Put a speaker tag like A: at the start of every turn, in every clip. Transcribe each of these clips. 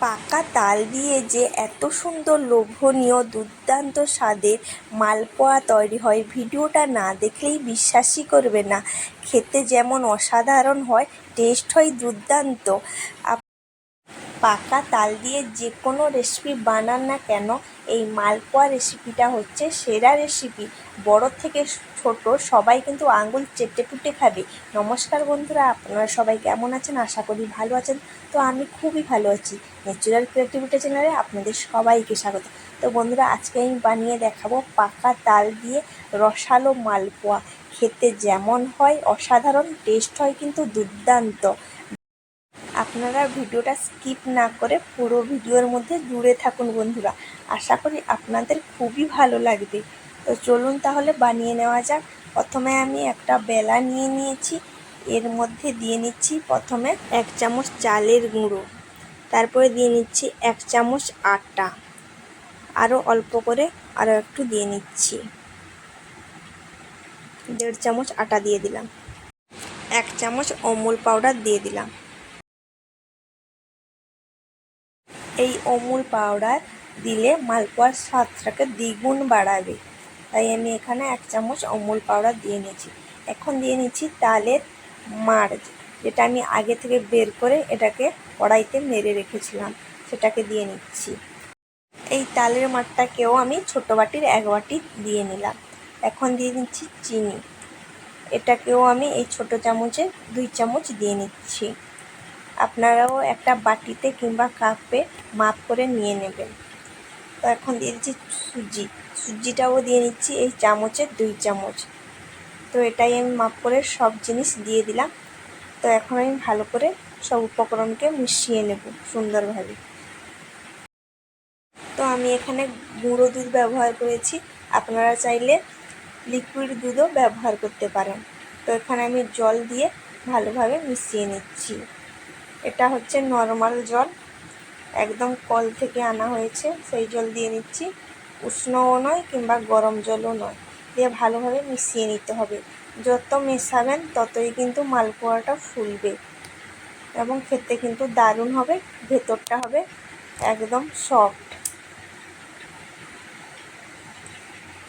A: পাকা তাল দিয়ে যে এত সুন্দর লোভনীয় দুর্দান্ত স্বাদের মালপোয়া তৈরি হয়, ভিডিওটা না দেখলেই বিশ্বাসই করবে না। খেতে যেমন অসাধারণ হয় টেস্ট হয় দুর্দান্ত। পাকা তাল দিয়ে যে কোনো রেসিপি বানান না কেন, এই মালপোয়া রেসিপিটা হচ্ছে সেরা রেসিপি বড় থেকে ছোট সবাই কিন্তু আঙুল চেটে পুটে খাবে। নমস্কার বন্ধুরা, আপনারা সবাই কেমন আছেন? আশা করি ভালো আছেন। তো আমি খুবই ভালো আছি। ন্যাচুরাল ক্রিয়েটিভিটি চ্যানেলে আপনাদের সবাইকে স্বাগত। তো বন্ধুরা, আজকে আমি বানিয়ে দেখাবো পাকা তাল দিয়ে রসালো মালপোয়া। খেতে যেমন হয়, অসাধারণ টেস্ট হয় কিন্তু দুর্দান্ত। আপনারা ভিডিওটা স্কিপ না করে পুরো ভিডিওর মধ্যে জুড়ে থাকুন বন্ধুরা। আশা করি আপনাদের খুবই ভালো লাগবে। তো চলুন তাহলে বানিয়ে নেওয়া যাক। প্রথমে আমি একটা বেলা নিয়ে নিয়েছি। এর মধ্যে দিয়ে নিচ্ছি প্রথমে এক চামচ চালের গুঁড়ো। তারপরে দিয়ে নিচ্ছি এক চামচ আটা। আরও অল্প করে আরও একটু দিয়ে নিচ্ছি। দেড় চামচ আটা দিয়ে দিলাম। এক চামচ অমুল পাউডার দিয়ে দিলাম। এই অমুল পাউডার দিলে মালপোয়ার স্বাদটাকে দ্বিগুণ বাড়াবে। তাই আমি এখানে এক চামচ অমুল পাউডার দিয়ে নিয়েছি। এখন দিয়ে নিচ্ছি তালের মাড় যেটা আমি আগে থেকে বের করে এটাকে কড়াইতে মেরে রেখেছিলাম, সেটাকে দিয়ে নিচ্ছি। এই তালের মাঠটাকেও আমি ছোটো বাটির এক বাটি দিয়ে নিলাম। এখন দিয়ে নিচ্ছি চিনি। এটাকেও আমি এই ছোটো চামচে দুই চামচ দিয়ে নিচ্ছি। আপনারাও একটা বাটিতে কিংবা কাপে মাপ করে নিয়ে নেবেন। তো এখন দিয়ে দিচ্ছি সুজি। সুজিটাও দিয়ে নিচ্ছি এই চামচের দুই চামচ। তো এটাই আমি মাপ করে সব জিনিস দিয়ে দিলাম। তো এখন আমি ভালো করে সব উপকরণকে মিশিয়ে নেব সুন্দরভাবে। তো আমি এখানে গুঁড়ো দুধ ব্যবহার করেছি। আপনারা চাইলে লিকুইড দুধও ব্যবহার করতে পারেন। তো এখানে আমি জল দিয়ে ভালোভাবে মিশিয়ে নিচ্ছি। এটা হচ্ছে নর্মাল জল। একদম কল থেকে আনা হয়েছে, সেই জল দিয়ে নিচ্ছি। উষ্ণও নয় কিংবা গরম জলও নয়। দিয়ে ভালোভাবে মিশিয়ে নিতে হবে। যত মেশাবেন ততই কিন্তু মালপোয়াটা ফুলবে এবং খেতে কিন্তু দারুণ হবে, ভেতরটা হবে একদম সফট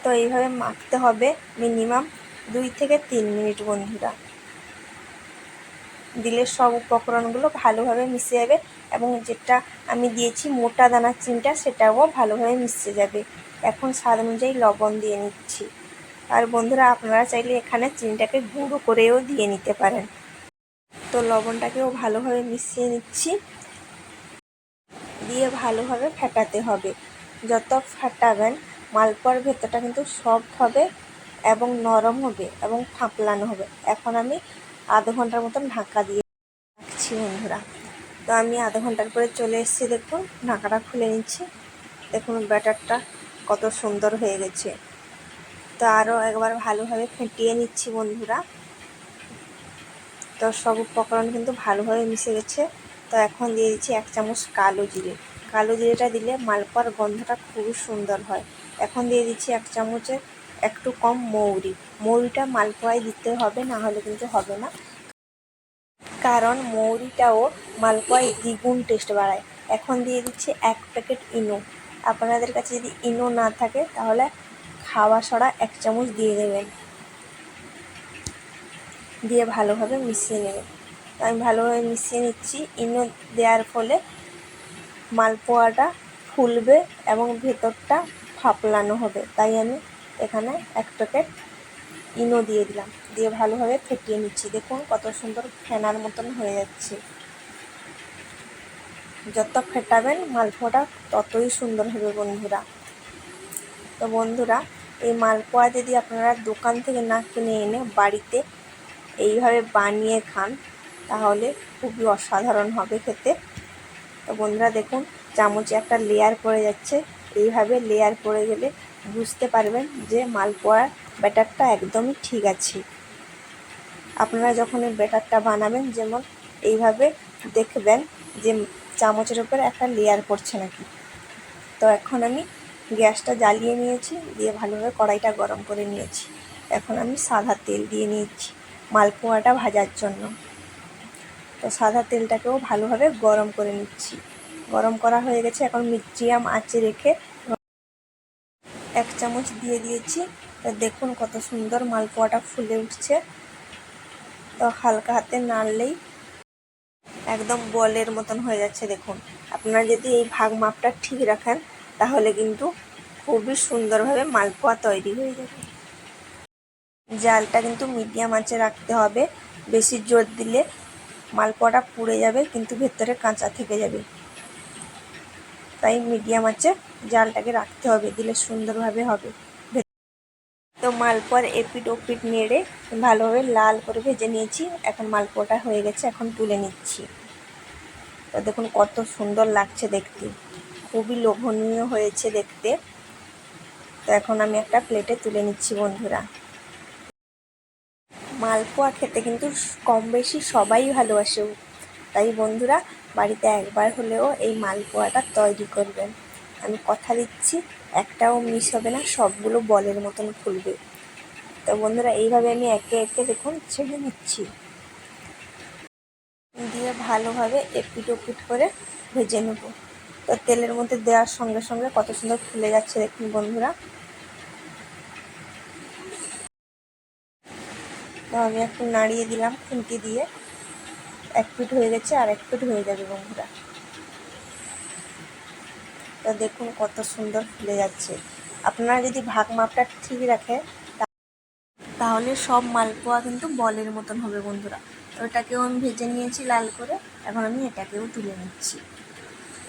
A: তো এইভাবে মাখতে হবে মিনিমাম দুই থেকে তিন মিনিট বন্ধুরা। দিলে সব উপকরণগুলো ভালোভাবে মিশে যাবে এবং যেটা আমি দিয়েছি মোটা দানার চিনিটা সেটাও ভালোভাবে মিশে যাবে। এখন স্বাদ অনুযায়ী লবণ দিয়ে নিচ্ছি। আর বন্ধুরা, আপনারা চাইলে এখানে চিনিটাকে গুঁড়ো করেও দিয়ে নিতে পারেন। তো লবণটাকেও ভালোভাবে মিশিয়ে নিচ্ছি। দিয়ে ভালোভাবে ফেটাতে হবে। যত ফাটাবেন, মালপোয়ার ভেতরটা কিন্তু সফট হবে এবং নরম হবে এবং ফাঁপলানো হবে। এখন আমি আধ ঘণ্টার মতন ঢাকা দিয়ে রাখছি বন্ধুরা। তো আমি আধা ঘণ্টার পরে চলে এসেছি দেখুন ঢাকাটা খুলে নিচ্ছি। দেখুন, ব্যাটারটা কত সুন্দর হয়ে গেছে। তো আরও একবার ভালোভাবে ফেটিয়ে নিচ্ছি বন্ধুরা। তো সব উপকরণ কিন্তু ভালোভাবে মিশে গেছে। তো এখন দিয়ে দিচ্ছি এক চামচ কালো জিরে। কালো জিরেটা দিলে মালপোয়ার গন্ধটা খুবই সুন্দর হয়। এখন দিয়ে দিচ্ছি এক চামচের একটু কম মৌরি। মৌরিটা মালপোয়ায় দিতে হবে না হলে কিন্তু হবে না। কারণ মৌরিটাও মালপোয়ায় দ্বিগুণ টেস্ট বাড়ায়। এখন দিয়ে দিচ্ছি এক প্যাকেট ইনো। আপনাদের কাছে যদি ইনো না থাকে, তাহলে খাওয়া সরা এক চামচ দিয়ে দেবেন। দিয়ে ভালোভাবে মিশিয়ে নেবেন। আমি ভালোভাবে মিশিয়ে নিচ্ছি। ইনো দেওয়ার ফলে মালপোয়াটা ফুলবে এবং ভেতরটা ফাপলানো হবে। তাই আমি এখানে এক প্যাকেট ইনো দিয়ে দিলাম। দিয়ে ভালোভাবে ফেটিয়ে নিচ্ছি। দেখুন কত সুন্দর ফেনার মতন হয়ে যাচ্ছে। যত ফেটাবেন মালপোয়াটা ততই সুন্দর হবে বন্ধুরা। তো বন্ধুরা, এই মালপোয়া যদি আপনারা দোকান থেকে না কিনে এনে বাড়িতে এইভাবে বানিয়ে খান, তাহলে খুবই অসাধারণ হবে খেতে। তো বন্ধুরা, দেখুন চামচে একটা লেয়ার পড়ে যাচ্ছে। এইভাবে লেয়ার পড়ে গেলে বুঝতে পারবেন যে মালপোয়ার ব্যাটারটা একদমই ঠিক আছে। আপনারা যখন এই ব্যাটারটা বানাবেন, যেমন এইভাবে দেখবেন যে চামচের উপরে একটা লেয়ার পড়ছে নাকি। তো এখন আমি গ্যাসটা জ্বালিয়ে নিয়েছি, দিয়ে ভালোভাবে কড়াইটা গরম করে নিয়েছি। এখন আমি সাদা তেল দিয়ে নিয়েছি মালপোয়াটা ভাজার জন্য। তো সাদা তেলটাকেও ভালোভাবে গরম করে নিচ্ছি। গরম করা হয়ে গেছে, এখন মিডিয়াম আঁচে রেখে চামচ দিয়ে দিয়েছি। তো দেখুন কত সুন্দর মালপোয়াটা ফুলে উঠছে। তো হালকা হাতে নাড়লেই একদম বলের মতন হয়ে যাচ্ছে, দেখুন। আপনারা যদি এই ভাগ মাপটা ঠিক রাখেন, তাহলে কিন্তু খুবই সুন্দরভাবে মালপোয়া তৈরি হয়ে যাবে। জালটা কিন্তু মিডিয়াম আঁচে রাখতে হবে। বেশি জোর দিলে মালপোয়াটা পুড়ে যাবে, কিন্তু ভেতরে কাঁচা থেকে যাবে। তাই মিডিয়াম আঁচে জালটাকে রাখতে হবে, দিলে সুন্দরভাবে হবে। তো মালপোয়ার এপিট ওপিট নেড়ে ভালোভাবে লাল করে ভেজে নিয়েছি। এখন মালপোয়াটা হয়ে গেছে, এখন তুলে নিচ্ছি। তো দেখুন কত সুন্দর লাগছে দেখতে। খুবই লোভনীয় হয়েছে দেখতে। তো এখন আমি একটা প্লেটে তুলে নিচ্ছি বন্ধুরা। মালপোয়া খেতে কিন্তু কম বেশি সবাই ভালোবাসে। তাই বন্ধুরা বাড়িতে একবার হলেও এই মালপোয়াটা তৈরি করবেন। আমি কথা দিচ্ছি, একটাও মিস হবে না, সবগুলো বলের মতন ফুলবে তো বন্ধুরা, এইভাবে আমি একে একে দেখুন ছেড়ে নিচ্ছি দিয়ে ভালোভাবে এপিট ওপিট করে ভেজে নেব। তো তেলের মধ্যে দেওয়ার সঙ্গে সঙ্গে কত সুন্দর ফুলে যাচ্ছে দেখুন বন্ধুরা। তো আমি একটু নাড়িয়ে দিলাম খুন্তি দিয়ে। এক পিট হয়ে গেছে, আর এক পিট হয়ে যাবে বন্ধুরা। তো দেখুন কত সুন্দর ফুলে যাচ্ছে। আপনারা যদি ভাগ মাপটা ঠিক রাখে তাহলে সব মালপোয়া কিন্তু বলের মতন হবে বন্ধুরা। তো এটাকেও আমি ভেজে নিয়েছি লাল করে, এখন আমি এটাকেও তুলে নিচ্ছি।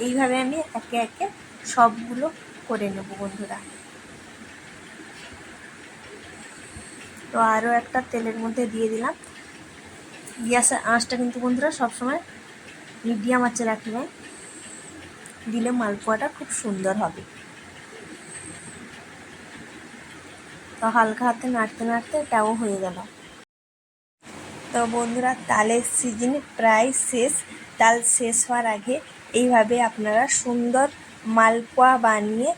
A: এইভাবে আমি একে একে সবগুলো করে নেব বন্ধুরা। তো আরও একটা তেলের মধ্যে দিয়ে দিলাম। গ্যাসের আঁচটা কিন্তু বন্ধুরা সবসময় মিডিয়াম আঁচে রাখবে দিলে মালপোয়াটা খুব সুন্দর হবে। তো হালকা হাতে নাড়তে নাড়তে এটাও হয়ে গেল। তো বন্ধুরা তালের সিজন প্রায় শেষ। তাল শেষ হওয়ার আগে এইভাবে আপনারা সুন্দর মালপোয়া বানিয়ে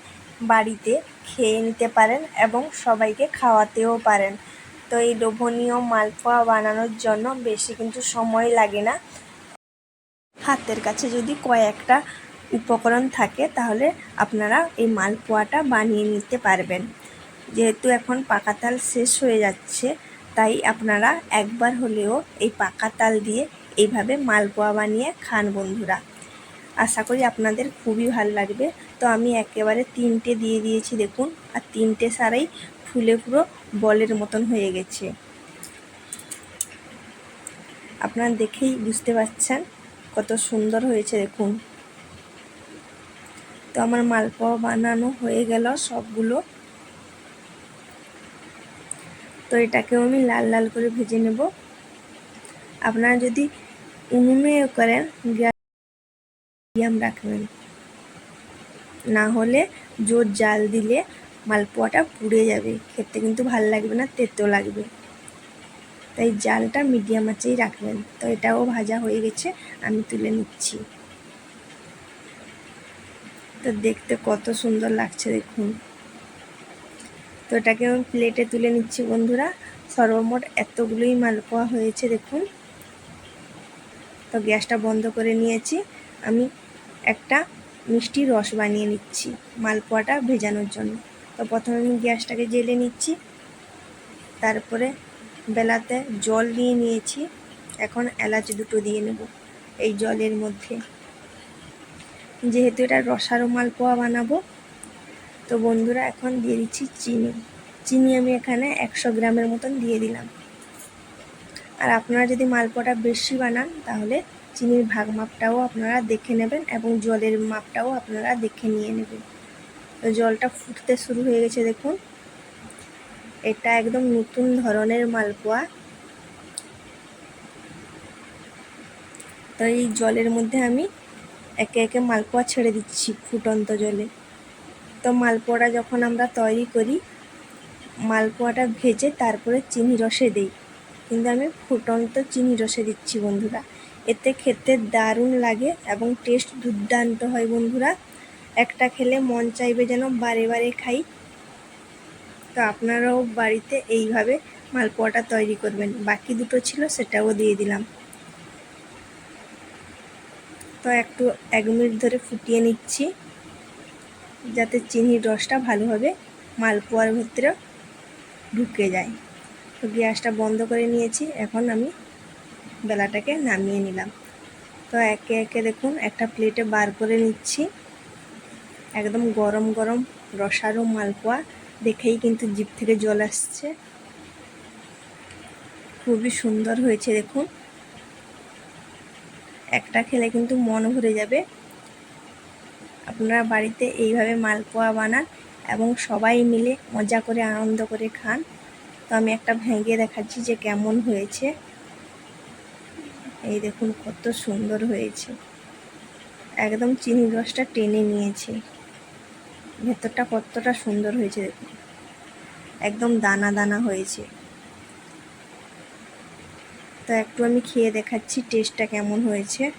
A: বাড়িতে খেয়ে নিতে পারেন এবং সবাইকে খাওয়াতেও পারেন। তো এই লোভনীয় মালপোয়া বানানোর জন্য বেশি কিন্তু সময় লাগে না। হাতের কাছে যদি কয়েকটা উপকরণ থাকে, তাহলে আপনারা এই মালপোয়াটা বানিয়ে নিতে পারবেন। যেহেতু এখন পাকা তাল শেষ হয়ে যাচ্ছে, তাই আপনারা একবার হলেও এই পাকা তাল দিয়ে এইভাবে মালপোয়া বানিয়ে খান বন্ধুরা। আশা করি আপনাদের খুবই ভালো লাগবে। তো আমি একেবারে তিনটে দিয়ে দিয়েছি, দেখুন। আর তিনটে সারাই ফুলে পুরো বলের মতন হয়ে গেছে। আপনারা দেখেই বুঝতে পারছেন কত সুন্দর হয়েছে, দেখুন। তো আমার মালপোয়া বানানো হয়ে গেল সবগুলো। তো এটাকেও আমি লাল লাল করে ভেজে নেব। আপনারা যদি উনুনে করেন মিডিয়াম রাখবেন। না হলে জোর জাল দিলে মালপোয়াটা পুড়ে যাবে। খেতে কিন্তু ভালো লাগবে না, তেতো লাগবে। তাই জালটা মিডিয়াম আঁচেই রাখবেন। তো এটাও ভাজা হয়ে গেছে, আমি তুলে নিচ্ছি। তো দেখতে কত সুন্দর লাগছে দেখুন। তো এটাকে আমি প্লেটে তুলে নিচ্ছি বন্ধুরা। সর্বমোট এতগুলোই মালপোয়া হয়েছে দেখুন। তো গ্যাসটা বন্ধ করে নিয়েছি। আমি একটা মিষ্টি রস বানিয়ে নিচ্ছি মালপোয়াটা ভেজানোর জন্য। তো প্রথমে আমি গ্যাসটাকে জেলে নিচ্ছি। তারপরে বেলাতে জল দিয়ে নিয়েছি। এখন এলাচ দুটো দিয়ে নেব এই জলের মধ্যে। যেহেতু এটা রসারো মালপোয়া বানাবো, তো বন্ধুরা এখন দিয়ে দিচ্ছি চিনি। চিনি আমি এখানে একশো গ্রামের মতন দিয়ে দিলাম। আর আপনারা যদি মালপোয়াটা বেশি বানান তাহলে চিনির ভাগ মাপটাও আপনারা দেখে নেবেন এবং জলের মাপটাও আপনারা দেখে নিয়ে নেবেন। তো জলটা ফুটতে শুরু হয়ে গেছে দেখুন। এটা একদম নতুন ধরনের মালপোয়া। তো এই জলের মধ্যে আমি একে একে মালপোয়া ছেড়ে দিচ্ছি ফুটন্ত জলে। তো মালপোয়াটা যখন আমরা তৈরি করি, মালপোয়াটা ভেজে তারপরে চিনি রসে দিই। কিন্তু আমি ফুটন্ত চিনি রসে দিচ্ছি বন্ধুরা। এতে খেতে দারুণ লাগে এবং টেস্ট দুর্দান্ত হয় বন্ধুরা। একটা খেলে মন চাইবে যেন বারে বারে খাই। তো আপনারাও বাড়িতে এইভাবে মালপোয়াটা তৈরি করবেন। বাকি দুটো ছিল, সেটাও দিয়ে দিলাম। তো একটু এক মিনিট ধরে ফুটিয়ে নিচ্ছি, যাতে চিনির রসটা ভালোভাবে মালপোয়ার ভিতরে ঢুকে যায়। তো গ্যাসটা বন্ধ করে নিয়েছি, এখন আমি বেলাটাকে নামিয়ে নিলাম। তো একে একে দেখুন, একটা প্লেটে বার করে নিচ্ছি। একদম গরম গরম রসালো মালপোয়া দেখেই কিন্তু জিপ থেকে জল আসছে। খুবই সুন্দর হয়েছে দেখুন। একটা খেলে কিন্তু মন ভরে যাবে। আপনারা বাড়িতে এইভাবে মালপোয়া বানান এবং সবাই মিলে মজা করে, আনন্দ করে খান। তো আমি একটা ভেঙে দেখাচ্ছি যে কেমন হয়েছে। এই দেখুন কত সুন্দর হয়েছে। একদম চিনি রসটা টেনে নিয়েছে। ভেতরটা কতটা সুন্দর হয়েছে দেখুন। একদম দানা দানা হয়েছে। তো একটু আমি খেয়ে দেখাচ্ছি টেস্টটা কেমন হয়েছে।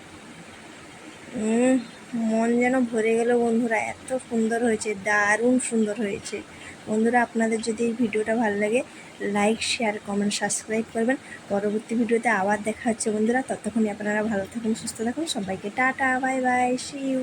A: মন যেন ভরে গেল বন্ধুরা, এত সুন্দর হয়েছে, দারুণ সুন্দর হয়েছে। বন্ধুরা, আপনাদের যদি এই ভিডিওটা ভালো লাগে লাইক শেয়ার কমেন্ট সাবস্ক্রাইব করবেন। পরবর্তী ভিডিওতে আবার দেখা হচ্ছে বন্ধুরা ততক্ষণই আপনারা ভালো থাকুন, সুস্থ থাকুন। সবাইকে tata bye bye see you